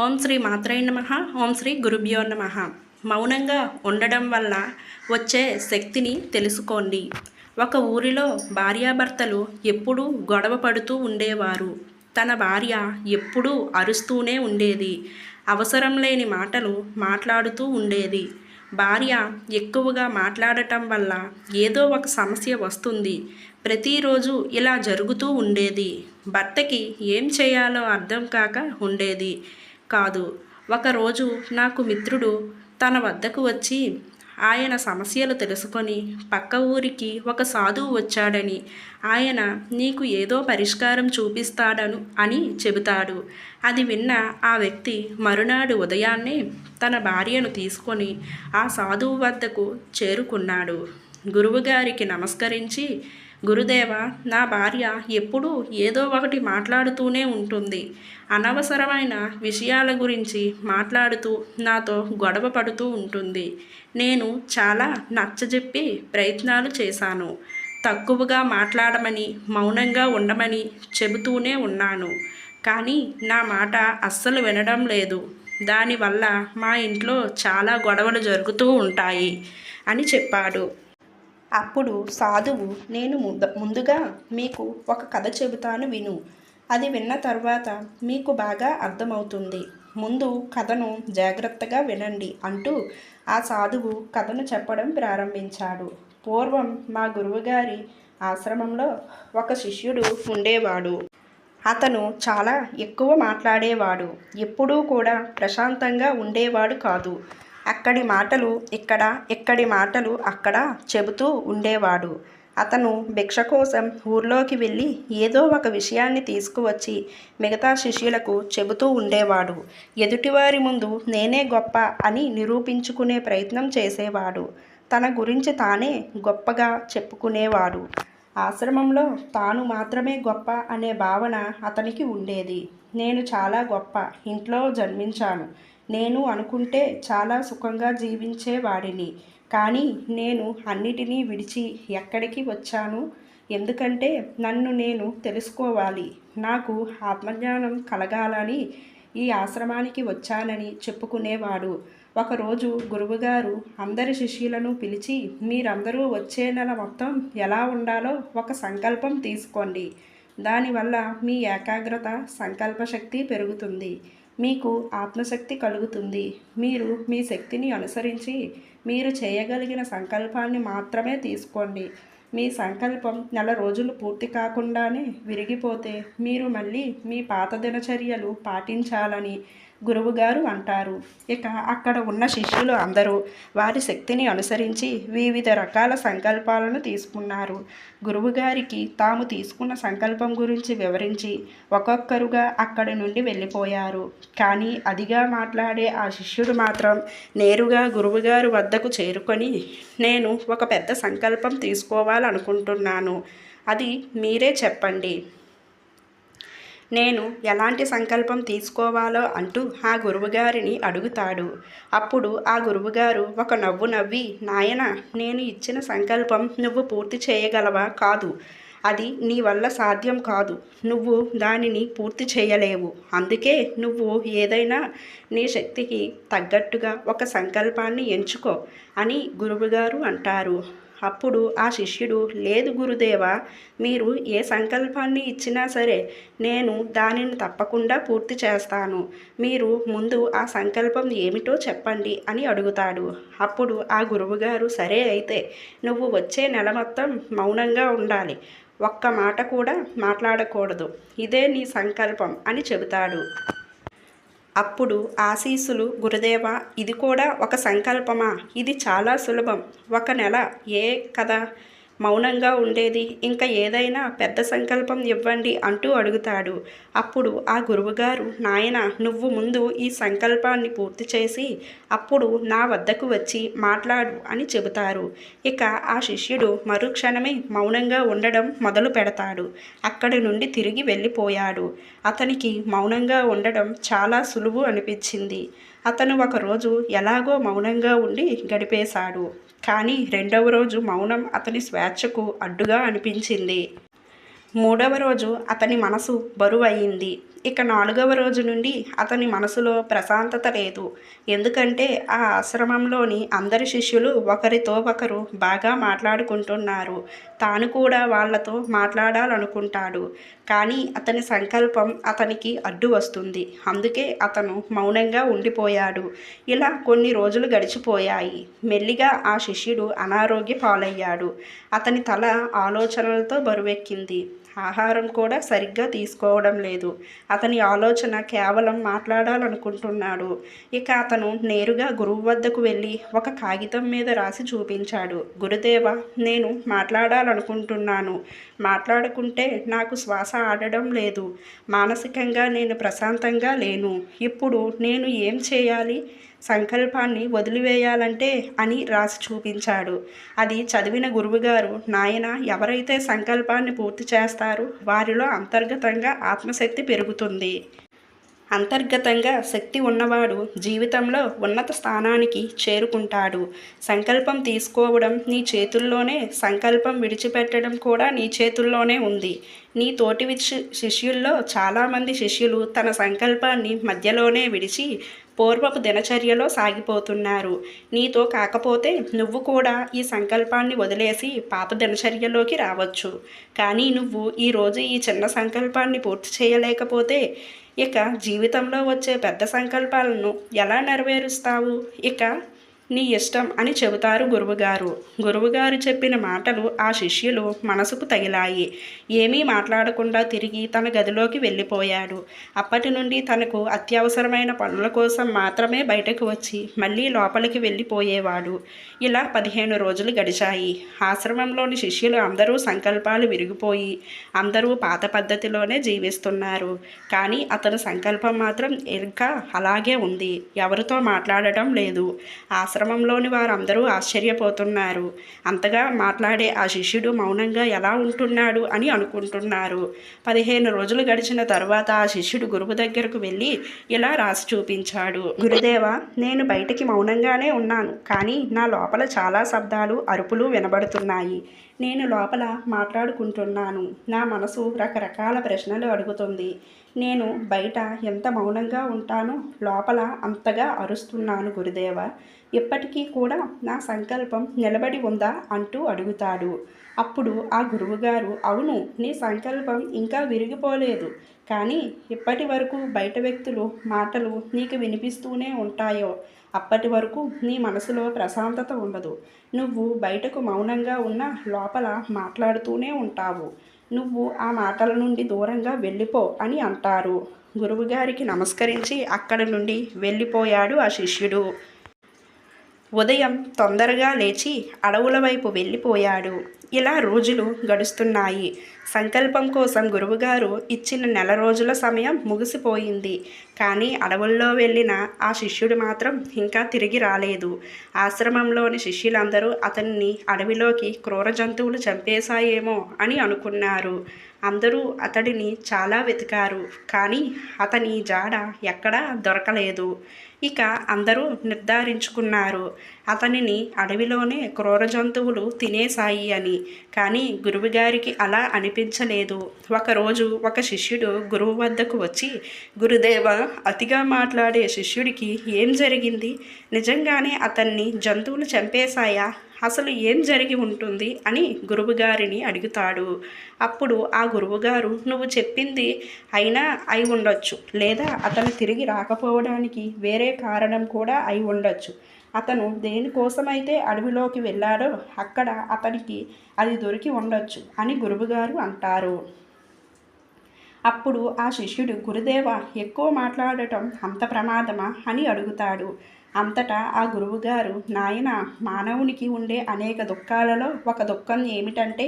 ఓం శ్రీ మాత్రై నమ. ఓం శ్రీ గురుభ్యో నమ. మౌనంగా ఉండడం వల్ల వచ్చే శక్తిని తెలుసుకోండి. ఒక ఊరిలో భార్యాభర్తలు ఎప్పుడూ గొడవ పడుతూ ఉండేవారు. తన భార్య ఎప్పుడూ అరుస్తూనే ఉండేది. అవసరం లేని మాటలు మాట్లాడుతూ ఉండేది. భార్య ఎక్కువగా మాట్లాడటం వల్ల ఏదో ఒక సమస్య వస్తుంది. ప్రతిరోజు ఇలా జరుగుతూ ఉండేది. భర్తకి ఏం చేయాలో అర్థం కాక ఉండేది. కాదు. ఒకరోజు నాకు మిత్రుడు తన వద్దకు వచ్చి ఆయన సమస్యలు తెలుసుకొని పక్క ఊరికి ఒక సాధువు వచ్చాడని ఆయన నీకు ఏదో పరిష్కారం చూపిస్తాడను అని చెబుతాడు. అది విన్న ఆ వ్యక్తి మరునాడు ఉదయాన్నే తన భార్యను తీసుకొని ఆ సాధువు వద్దకు చేరుకున్నాడు. గురువుగారికి నమస్కరించి గురుదేవ నా భార్య ఎప్పుడూ ఏదో ఒకటి మాట్లాడుతూనే ఉంటుంది. అనవసరమైన విషయాల గురించి మాట్లాడుతూ నాతో గొడవ పడుతూ ఉంటుంది. నేను చాలా నచ్చజెప్పి ప్రయత్నాలు చేశాను. తక్కువగా మాట్లాడమని మౌనంగా ఉండమని చెబుతూనే ఉన్నాను. కానీ నా మాట అస్సలు వినడం లేదు. దానివల్ల మా ఇంట్లో చాలా గొడవలు జరుగుతూ ఉంటాయి అని చెప్పాడు. అప్పుడు సాధువు నేను ముందుగా మీకు ఒక కథ చెబుతాను విను. అది విన్న తర్వాత మీకు బాగా అర్థమవుతుంది. ముందు కథను జాగ్రత్తగా వినండి అంటూ ఆ సాధువు కథను చెప్పడం ప్రారంభించాడు. పూర్వం మా గురువుగారి ఆశ్రమంలో ఒక శిష్యుడు ఉండేవాడు. అతను చాలా ఎక్కువ మాట్లాడేవాడు. ఎప్పుడూ కూడా ప్రశాంతంగా ఉండేవాడు కాదు. అక్కడి మాటలు ఇక్కడ ఇక్కడి మాటలు అక్కడ చెబుతూ ఉండేవాడు. అతను భిక్ష కోసం ఊర్లోకి వెళ్ళి ఏదో ఒక విషయాన్ని తీసుకువచ్చి మిగతా శిష్యులకు చెబుతూ ఉండేవాడు. ఎదుటివారి ముందు నేనే గొప్ప అని నిరూపించుకునే ప్రయత్నం చేసేవాడు. తన గురించి తానే గొప్పగా చెప్పుకునేవాడు. ఆశ్రమంలో తాను మాత్రమే గొప్ప అనే భావన అతనికి ఉండేది. నేను చాలా గొప్ప ఇంట్లో జన్మించాను. నేను అనుకుంటే చాలా సుఖంగా జీవించేవాడిని. కానీ నేను అన్నిటినీ విడిచి ఎక్కడికి వచ్చాను? ఎందుకంటే నన్ను నేను తెలుసుకోవాలి. నాకు ఆత్మజ్ఞానం కలగాలని ఈ ఆశ్రమానికి వచ్చానని చెప్పుకునేవాడు. ఒకరోజు గురువుగారు అందరి శిష్యులను పిలిచి మీరందరూ వచ్చే నెల మొత్తం ఎలా ఉండాలో ఒక సంకల్పం తీసుకోండి. దానివల్ల మీ ఏకాగ్రత సంకల్ప శక్తి పెరుగుతుంది. మీకు ఆత్మశక్తి కలుగుతుంది. మీరు మీ శక్తిని అనుసరించి మీరు చేయగలిగిన సంకల్పాన్ని మాత్రమే తీసుకోండి. మీ సంకల్పం నెల రోజులు పూర్తి కాకుండానే విరిగిపోతే మీరు మళ్ళీ మీ పాత దినచర్యలు పాటించాలని గురువుగారు అంటారు. ఇక అక్కడ ఉన్న శిష్యులు అందరూ వారి శక్తిని అనుసరించి వివిధ రకాల సంకల్పాలను తీసుకున్నారు. గురువుగారికి తాము తీసుకున్న సంకల్పం గురించి వివరించి ఒక్కొక్కరుగా అక్కడి నుండి వెళ్ళిపోయారు. కానీ అదిగా మాట్లాడే ఆ శిష్యుడు మాత్రం నేరుగా గురువుగారు వద్దకు చేరుకొని నేను ఒక పెద్ద సంకల్పం తీసుకోవాలనుకుంటున్నాను. అది మీరే చెప్పండి. నేను ఎలాంటి సంకల్పం తీసుకోవాలో అంటూ ఆ గురువుగారిని అడుగుతాడు. అప్పుడు ఆ గురువుగారు ఒక నవ్వు నవ్వి నాయన నేను ఇచ్చిన సంకల్పం నువ్వు పూర్తి చేయగలవా? కాదు. అది నీ వల్ల సాధ్యం కాదు. నువ్వు దానిని పూర్తి చేయలేవు. అందుకే నువ్వు ఏదైనా నీ శక్తికి తగ్గట్టుగా ఒక సంకల్పాన్ని ఎంచుకో అని గురువుగారు అంటారు. అప్పుడు ఆ శిష్యుడు లేదు గురుదేవ మీరు ఏ సంకల్పాన్ని ఇచ్చినా సరే నేను దానిని తప్పకుండా పూర్తి చేస్తాను. మీరు ముందు ఆ సంకల్పం ఏమిటో చెప్పండి అని అడుగుతాడు. అప్పుడు ఆ గురువుగారు సరే అయితే నువ్వు వచ్చే నెల మొత్తం మౌనంగా ఉండాలి. ఒక్క మాట కూడా మాట్లాడకూడదు. ఇదే నీ సంకల్పం అని చెబుతాడు. అప్పుడు ఆశీస్సులు గురుదేవ ఇది కూడా ఒక సంకల్పమా? ఇది చాలా సులభం. ఒక నెల ఏ కదా మౌనంగా ఉండేది. ఇంకా ఏదైనా పెద్ద సంకల్పం ఇవ్వండి అంటూ అడుగుతాడు. అప్పుడు ఆ గురువుగారు నాయన నువ్వు ముందు ఈ సంకల్పాన్ని పూర్తి చేసి అప్పుడు నా వద్దకు వచ్చి మాట్లాడు అని చెబుతారు. ఇక ఆ శిష్యుడు మరుక్షణమే మౌనంగా ఉండడం మొదలు పెడతాడు. అక్కడి నుండి తిరిగి వెళ్ళిపోయాడు. అతనికి మౌనంగా ఉండడం చాలా సులువు అనిపించింది. అతను ఒకరోజు ఎలాగో మౌనంగా ఉండి గడిపేశాడు. కానీ రెండవ రోజు మౌనం అతని స్వేచ్ఛకు అడ్డుగా అనిపించింది. మూడవ రోజు అతని మనసు బరువయింది ఇక నాలుగవ రోజు నుండి అతని మనసులో ప్రశాంతత లేదు. ఎందుకంటే ఆ ఆశ్రమంలోని అందరి శిష్యులు ఒకరితో ఒకరు బాగా మాట్లాడుకుంటున్నారు. తాను కూడా వాళ్ళతో మాట్లాడాలనుకుంటాడు. కానీ అతని సంకల్పం అతనికి అడ్డు వస్తుంది. అందుకే అతను మౌనంగా ఉండిపోయాడు. ఇలా కొన్ని రోజులు గడిచిపోయాయి. మెల్లిగా ఆ శిష్యుడు అనారోగ్య పాలయ్యాడు. అతని తల ఆలోచనలతో బరువెక్కింది. ఆహారం కూడా సరిగ్గా తీసుకోవడం లేదు. అతని ఆలోచన కేవలం మాట్లాడాలనుకుంటున్నాడు. ఇక అతను నేరుగా గురువు వద్దకు వెళ్ళి ఒక కాగితం మీద రాసి చూపించాడు. గురుదేవ నేను మాట్లాడాలనుకుంటున్నాను. మాట్లాడుకుంటే నాకు శ్వాస ఆడడం లేదు. మానసికంగా నేను ప్రశాంతంగా లేను. ఇప్పుడు నేను ఏం చేయాలి? సంకల్పాన్ని వదిలివేయాలంటే అని రాసి చూపించాడు. అది చదివిన గురువుగారు నాయన ఎవరైతే సంకల్పాన్ని పూర్తి చేస్తారో వారిలో అంతర్గతంగా ఆత్మశక్తి పెరుగుతుంది. అంతర్గతంగా శక్తి ఉన్నవాడు జీవితంలో ఉన్నత స్థానానికి చేరుకుంటాడు. సంకల్పం తీసుకోవడం నీ చేతుల్లోనే సంకల్పం విడిచిపెట్టడం కూడా నీ చేతుల్లోనే ఉంది. నీ తోటి శిష్యుల్లో చాలామంది శిష్యులు తన సంకల్పాన్ని మధ్యలోనే విడిచి పూర్వపు దినచర్యలో సాగిపోతున్నారు. నీతో కాకపోతే నువ్వు కూడా ఈ సంకల్పాన్ని వదిలేసి పాత దినచర్యలోకి రావచ్చు. కానీ నువ్వు ఈరోజు ఈ చిన్న సంకల్పాన్ని పూర్తి చేయలేకపోతే ఇక జీవితంలో వచ్చే పెద్ద సంకల్పాలను ఎలా నెరవేరుస్తావు? ఇక నీ ఇష్టం అని చెబుతారు గురువుగారు. గురువుగారు చెప్పిన మాటలు ఆ శిష్యులు మనసుకు తగిలాయి. ఏమీ మాట్లాడకుండా తిరిగి తన గదిలోకి వెళ్ళిపోయాడు. అప్పటి నుండి తనకు అత్యవసరమైన పనుల కోసం మాత్రమే బయటకు వచ్చి మళ్ళీ లోపలికి వెళ్ళిపోయేవాడు. ఇలా పదిహేను రోజులు గడిచాయి. ఆశ్రమంలోని శిష్యులు అందరూ సంకల్పాలు విరిగిపోయి అందరూ పాత పద్ధతిలోనే జీవిస్తున్నారు. కానీ అతని సంకల్పం మాత్రం ఇంకా అలాగే ఉంది. ఎవరితో మాట్లాడటం లేదు. ఆశ ఆశ్రమంలోని వారందరూ ఆశ్చర్యపోతున్నారు. అంతగా మాట్లాడే ఆ శిష్యుడు మౌనంగా ఎలా ఉంటున్నాడు అని అనుకుంటున్నారు. పదిహేను రోజులు గడిచిన తర్వాత ఆ శిష్యుడు గురువు దగ్గరకు వెళ్ళి ఇలా రాసి చూపించాడు. గురుదేవ నేను బయటికి మౌనంగానే ఉన్నాను కానీ నా లోపల చాలా శబ్దాలు అరుపులు వినబడుతున్నాయి. నేను లోపల మాట్లాడుకుంటున్నాను. నా మనసు రకరకాల ప్రశ్నలు అడుగుతుంది. నేను బయట ఎంత మౌనంగా ఉంటానో లోపల అంతగా అరుస్తున్నాను గురుదేవ. ఇప్పటికీ కూడా నా సంకల్పం నిలబడి ఉందా అంటూ అడుగుతాడు. అప్పుడు ఆ గురువుగారు అవును నీ సంకల్పం ఇంకా విరిగిపోలేదు. కానీ ఇప్పటి వరకు బయట వ్యక్తులు మాటలు నీకు వినిపిస్తూనే ఉంటాయో అప్పటి వరకు నీ మనసులో ప్రశాంతత ఉండదు. నువ్వు బయటకు మౌనంగా ఉన్న లోపల మాట్లాడుతూనే ఉంటావు. నువ్వు ఆ మాటల నుండి దూరంగా వెళ్ళిపో అని అంటారు. గురువుగారికి నమస్కరించి అక్కడి నుండి వెళ్ళిపోయాడు ఆ శిష్యుడు. ఉదయం తొందరగా లేచి అడవుల వైపు వెళ్ళిపోయాడు. ఇలా రోజులు గడుస్తున్నాయి. సంకల్పం కోసం గురువుగారు ఇచ్చిన నెల రోజుల సమయం ముగిసిపోయింది. కానీ అడవుల్లో వెళ్ళిన ఆ శిష్యుడు మాత్రం ఇంకా తిరిగి రాలేదు. ఆశ్రమంలోని శిష్యులందరూ అతన్ని అడవిలోకి క్రూర జంతువులు చంపేశాయేమో అని అనుకున్నారు. అందరూ అతడిని చాలా వెతికారు. కానీ అతని జాడ ఎక్కడా దొరకలేదు. ఇక అందరూ నిర్ధారించుకున్నారు. అతనిని అడవిలోనే క్రూర జంతువులు తినేశాయి అని. కానీ గురువుగారికి అలా అనిపించలేదు. ఒకరోజు ఒక శిష్యుడు గురువు వద్దకు వచ్చి గురుదేవ అతిగా మాట్లాడే శిష్యుడికి ఏం జరిగింది? నిజంగానే అతన్ని జంతువులు చంపేశాయా? అసలు ఏం జరిగి ఉంటుంది? అని గురువుగారిని అడుగుతాడు. అప్పుడు ఆ గురువుగారు నువ్వు చెప్పింది అయినా అయి ఉండొచ్చు. లేదా అతను తిరిగి రాకపోవడానికి వేరే కారణం కూడా అయి ఉండొచ్చు. అతను దేనికోసమైతే అడవిలోకి వెళ్ళాడో అక్కడ అతనికి అది దొరికి ఉండొచ్చు అని గురువుగారు అంటారు. అప్పుడు ఆ శిష్యుడు గురుదేవ ఎక్కువ మాట్లాడటం అంత ప్రమాదమా? అని అడుగుతాడు. అంతటా ఆ గురువుగారు నాయన మానవునికి ఉండే అనేక దుఃఖాలలో ఒక దుఃఖం ఏమిటంటే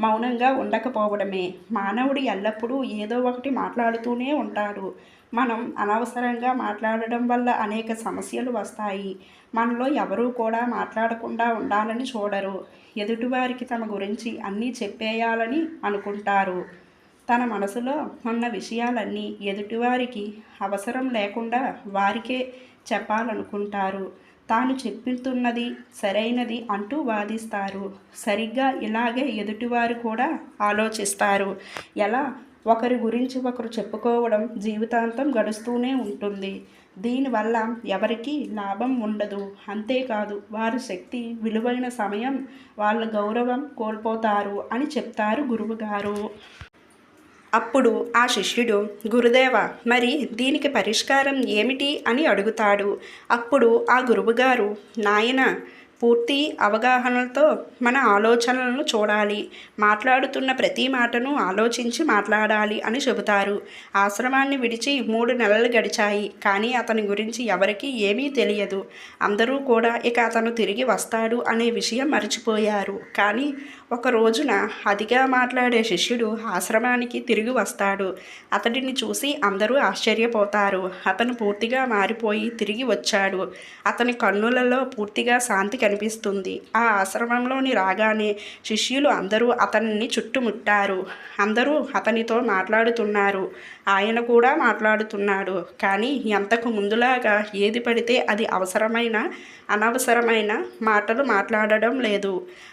మౌనంగా ఉండకపోవడమే. మానవుడు ఎల్లప్పుడూ ఏదో ఒకటి మాట్లాడుతూనే ఉంటారు మనం అనవసరంగా మాట్లాడడం వల్ల అనేక సమస్యలు వస్తాయి. మనలో ఎవరూ కూడా మాట్లాడకుండా ఉండాలని చూడరు. ఎదుటివారికి తమ గురించి అన్నీ చెప్పేయాలని అనుకుంటారు. తన మనసులో ఉన్న విషయాలన్నీ ఎదుటివారికి అవసరం లేకుండా వారికే చెప్పాలనుకుంటారు. తాను చెప్తున్నది సరైనది అంటూ వాదిస్తారు. సరిగ్గా ఇలాగే ఎదుటివారు కూడా ఆలోచిస్తారు. ఎలా? ఒకరి గురించి ఒకరు చెప్పుకోవడం జీవితాంతం గడుస్తూనే ఉంటుంది. దీనివల్ల ఎవరికీ లాభం ఉండదు. అంతేకాదు వారి శక్తి విలువైన సమయం వాళ్ళ గౌరవం కోల్పోతారు అని చెప్తారు గురువుగారు. అప్పుడు ఆ శిష్యుడు గురుదేవ మరి దీనికి పరిష్కారం ఏమిటి? అని అడుగుతాడు. అప్పుడు ఆ గురువుగారు నాయన పూర్తి అవగాహనలతో మన ఆలోచనలను చూడాలి. మాట్లాడుతున్న ప్రతి మాటను ఆలోచించి మాట్లాడాలి అని చెబుతారు. ఆశ్రమాన్ని విడిచి మూడు నెలలు గడిచాయి. కానీ అతని గురించి ఎవరికీ ఏమీ తెలియదు. అందరూ కూడా ఇక అతను తిరిగి వస్తాడు అనే విషయం మర్చిపోయారు. కానీ ఒక రోజున అదిగా మాట్లాడే శిష్యుడు ఆశ్రమానికి తిరిగి వస్తాడు. అతడిని చూసి అందరూ ఆశ్చర్యపోతారు. అతను పూర్తిగా మారిపోయి తిరిగి వచ్చాడు. అతని కన్నులలో పూర్తిగా శాంతి కనిపిస్తుంది. ఆ ఆశ్రమంలోని రాగానే శిష్యులు అందరూ అతన్ని చుట్టుముట్టారు. అందరూ అతనితో మాట్లాడుతున్నారు. ఆయన కూడా మాట్లాడుతున్నాడు. కానీ ఎంతకు ముందులాగా ఏది పడితే అది అవసరమైన అనవసరమైన మాటలు మాట్లాడడం లేదు.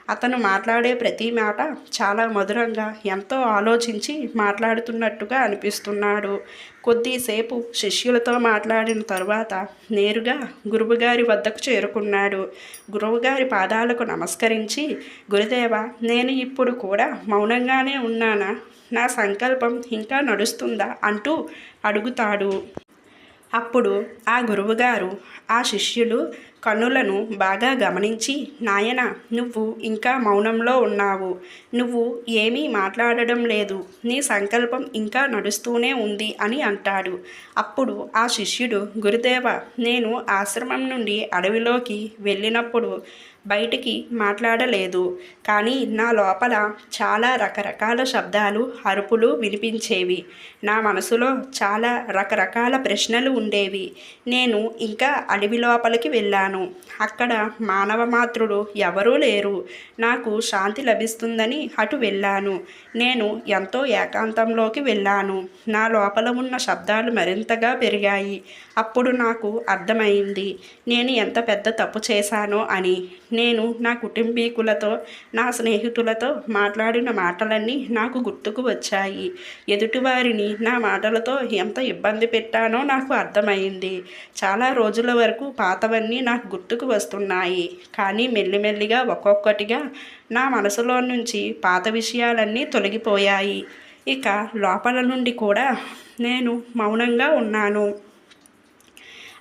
అతను మాట్లాడే ప్రతి మాట చాలా మధురంగా ఎంతో ఆలోచించి మాట్లాడుతున్నట్టుగా అనిపిస్తున్నాడు. కొద్దిసేపు శిష్యులతో మాట్లాడిన తరువాత నేరుగా గురువుగారి వద్దకు చేరుకున్నాడు. గురువుగారి పాదాలకు నమస్కరించి గురుదేవ నేను ఇప్పుడు కూడా మౌనంగానే ఉన్నానా? నా సంకల్పం ఇంకా నడుస్తుందా? అంటూ అడుగుతాడు. అప్పుడు ఆ గురువుగారు ఆ శిష్యులు కన్నులను బాగా గమనించి నాయన నువ్వు ఇంకా మౌనంలో ఉన్నావు. నువ్వు ఏమీ మాట్లాడడం లేదు. నీ సంకల్పం ఇంకా నడుస్తూనే ఉంది అని అంటాడు. అప్పుడు ఆ శిష్యుడు గురుదేవ నేను ఆశ్రమం నుండి అడవిలోకి వెళ్ళినప్పుడు బయటికి మాట్లాడలేదు. కానీ నా లోపల చాలా రకరకాల శబ్దాలు అరుపులు వినిపించేవి. నా మనసులో చాలా రకరకాల ప్రశ్నలు ఉండేవి. నేను ఇంకా అడవి లోపలికి వెళ్ళాను. అక్కడ మానవ మాతృడు ఎవరూ లేరు. నాకు శాంతి లభిస్తుందని అటు వెళ్ళాను. నేను ఎంతో ఏకాంతంలోకి వెళ్ళాను. నా లోపల ఉన్న శబ్దాలు మరింతగా పెరిగాయి. అప్పుడు నాకు అర్థమైంది. నేను ఎంత పెద్ద తప్పు చేశానో అని. నేను నా కుటుంబీకులతో నా స్నేహితులతో మాట్లాడిన మాటలన్నీ నాకు గుర్తుకు వచ్చాయి. ఎదుటివారిని నా మాటలతో ఎంత ఇబ్బంది పెట్టానో నాకు అర్థమైంది. చాలా రోజుల వరకు పాతవన్నీ నాకు గుర్తుకు వస్తున్నాయి. కానీ మెల్లిమెల్లిగా ఒక్కొక్కటిగా నా మనసులో నుంచి పాత విషయాలన్నీ తొలగిపోయాయి. ఇక లోపల నుండి కూడా నేను మౌనంగా ఉన్నాను.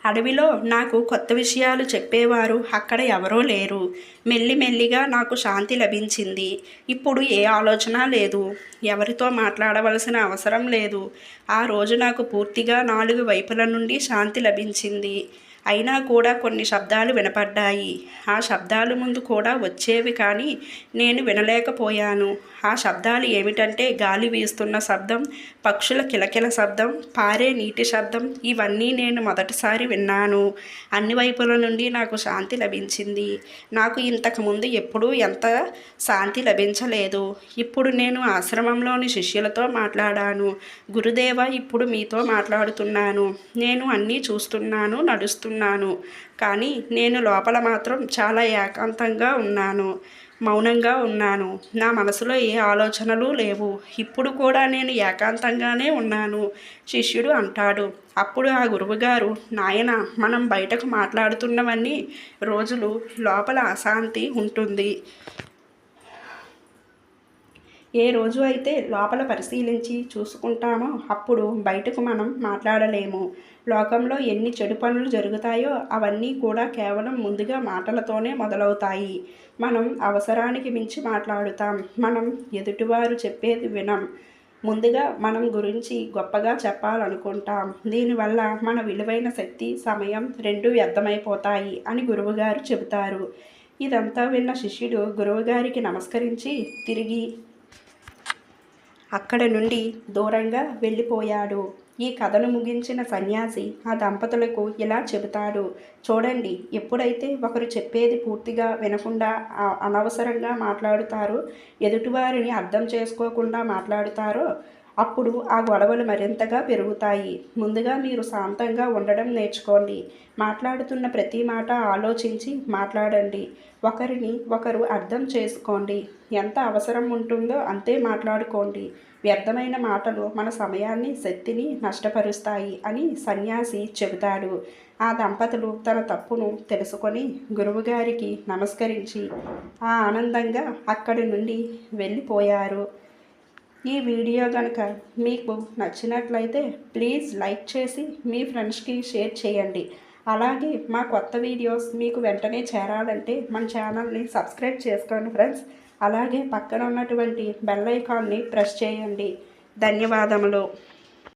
అడవిలో నాకు కొత్త విషయాలు చెప్పేవారు. అక్కడ ఎవరో లేరు. మెల్లిమెల్లిగా నాకు శాంతి లభించింది. ఇప్పుడు ఏ ఆలోచన లేదు. ఎవరితో మాట్లాడవలసిన అవసరం లేదు. ఆ రోజు నాకు పూర్తిగా నాలుగు వైపుల నుండి శాంతి లభించింది. అయినా కూడా కొన్ని శబ్దాలు వినపడ్డాయి. ఆ శబ్దాలు ముందు కూడా వచ్చేవి కానీ నేను వినలేకపోయాను. ఆ శబ్దాలు ఏమిటంటే గాలి వీస్తున్న శబ్దం పక్షుల కిలకిల శబ్దం పారే నీటి శబ్దం. ఇవన్నీ నేను మొదటిసారి విన్నాను. అన్ని వైపుల నుండి నాకు శాంతి లభించింది. నాకు ఇంతకుముందు ఎప్పుడూ ఎంత శాంతి లభించలేదు. ఇప్పుడు నేను ఆశ్రమంలోని శిష్యులతో మాట్లాడాను. గురుదేవ ఇప్పుడు మీతో మాట్లాడుతున్నాను. నేను అన్నీ చూస్తున్నాను నడుస్తున్నాను. కానీ నేను లోపల మాత్రం చాలా ఏకాంతంగా ఉన్నాను. మౌనంగా ఉన్నాను. నా మనసులో ఏ ఆలోచనలు లేవు. ఇప్పుడు కూడా నేను ఏకాంతంగానే ఉన్నాను శిష్యుడు అంటాడు. అప్పుడు ఆ గురువుగారు నాయన మనం బయటకు మాట్లాడుతున్నవన్నీ రోజులు లోపల అశాంతి ఉంటుంది. ఏ రోజు అయితే లోపల పరిశీలించి చూసుకుంటామో అప్పుడు బయటకు మనం మాట్లాడలేము. లోకంలో ఎన్ని చెడు పనులు జరుగుతాయో అవన్నీ కూడా కేవలం ముందుగా మాటలతోనే మొదలవుతాయి. మనం అవసరానికి మించి మాట్లాడుతాం. మనం ఎదుటివారు చెప్పేది వినం. ముందుగా మనం గురించి గొప్పగా చెప్పాలనుకుంటాం. దీనివల్ల మన విలువైన శక్తి సమయం రెండు వ్యర్థమైపోతాయి అని గురువుగారు చెబుతారు. ఇదంతా విన్న శిష్యుడు గురువుగారికి నమస్కరించి తిరిగి అక్కడ నుండి దూరంగా వెళ్ళిపోయాడు. ఈ కథను ముగించిన సన్యాసి ఆ దంపతులకు ఇలా చెబుతాడు. చూడండి ఎప్పుడైతే ఒకరు చెప్పేది పూర్తిగా వినకుండా అనవసరంగా మాట్లాడుతారో ఎదుటివారిని అర్థం చేసుకోకుండా మాట్లాడుతారో అప్పుడు ఆ గొడవలు మరింతగా పెరుగుతాయి. ముందుగా మీరు శాంతంగా ఉండడం నేర్చుకోండి. మాట్లాడుతున్న ప్రతి మాట ఆలోచించి మాట్లాడండి. ఒకరిని ఒకరు అర్థం చేసుకోండి. ఎంత అవసరం ఉంటుందో అంతే మాట్లాడుకోండి. వ్యర్థమైన మాటలు మన సమయాన్ని శక్తిని నష్టపరుస్తాయి అని సన్యాసి చెబుతాడు. ఆ దంపతులు తన తప్పును తెలుసుకొని గురువుగారికి నమస్కరించి ఆ ఆనందంగా అక్కడి నుండి వెళ్ళిపోయారు. ఈ వీడియో కనుక మీకు నచ్చినట్లయితే ప్లీజ్ లైక్ చేసి మీ ఫ్రెండ్స్కి షేర్ చేయండి. అలాగే మా కొత్త వీడియోస్ మీకు వెంటనే చేరాలంటే మన ఛానల్ని సబ్స్క్రైబ్ చేసుకోండి ఫ్రెండ్స్. అలాగే పక్కన ఉన్నటువంటి బెల్ ఐకాన్ని ప్రెస్ చేయండి. ధన్యవాదములు.